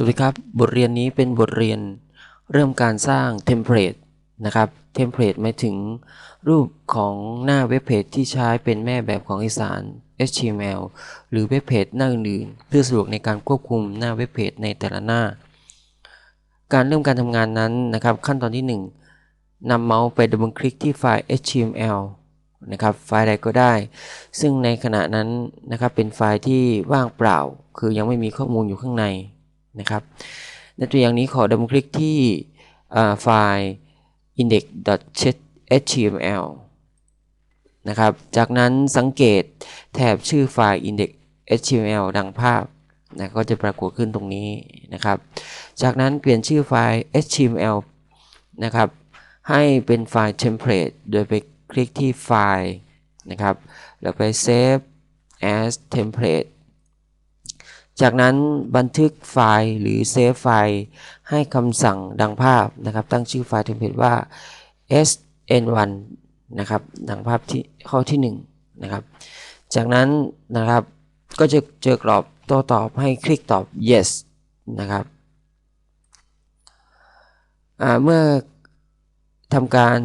สวัสดีครับ บทเรียนนี้เป็นบทเรียนเริ่มการสร้างเทมเพลตนะครับเทมเพลตหมายถึงรูปของหน้าเว็บเพจที่ใช้เป็นแม่แบบของเอกสาร HTML หรือเว็บเพจหน้าอื่นๆเพื่อสะดวกในการควบคุมหน้าเว็บเพจในแต่ละหน้า การเริ่มการทำงานนั้นนะครับ ขั้นตอนที่ 1นำเมาส์ไปดับเบิลคลิกที่ไฟล์ HTML นะครับไฟล์ใดก็ได้ ซึ่งในขณะนั้นนะครับเป็นไฟล์ที่ว่างเปล่า คือยังไม่มีข้อมูลอยู่ข้างใน นะครับ ในตัวอย่างนี้ขอดับเบิลคลิกที่ไฟล์ index.html นะครับ จากนั้นสังเกตแถบชื่อไฟล์ index.html ดังภาพนะก็จะปรากฏขึ้นตรงนี้นะครับ จากนั้นเปลี่ยนชื่อไฟล์ html นะครับ ให้เป็นไฟล์ template โดยไปคลิกที่ไฟล์นะครับ แล้วไป save as template จากนั้นบันทึกไฟล์หรือ save ไฟล์ให้คำสั่งดังภาพนะครับ ตั้งชื่อไฟล์ template ว่า sn1 นะครับดังภาพที่ข้อที่1นะครับ จากนั้นนะครับก็จะเจอกรอบโต้ตอบให้คลิกตอบ yes นะครับเมื่อทำการ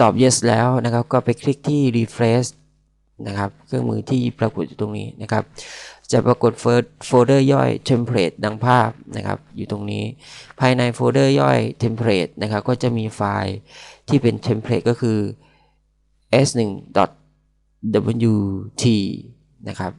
ตอบ yes แล้วนะครับ ก็ไปคลิกที่ refresh นะครับ เครื่องมือที่ปรากฏอยู่ตรงนี้นะครับ จะปรากฏโฟลเดอร์ย่อยเทมเพลตดังภาพนะครับ อยู่ตรงนี้ ภายในโฟลเดอร์ย่อยเทมเพลตนะครับ ก็จะมีไฟล์ที่เป็นเทมเพลตก็คือ s1.wt นะครับ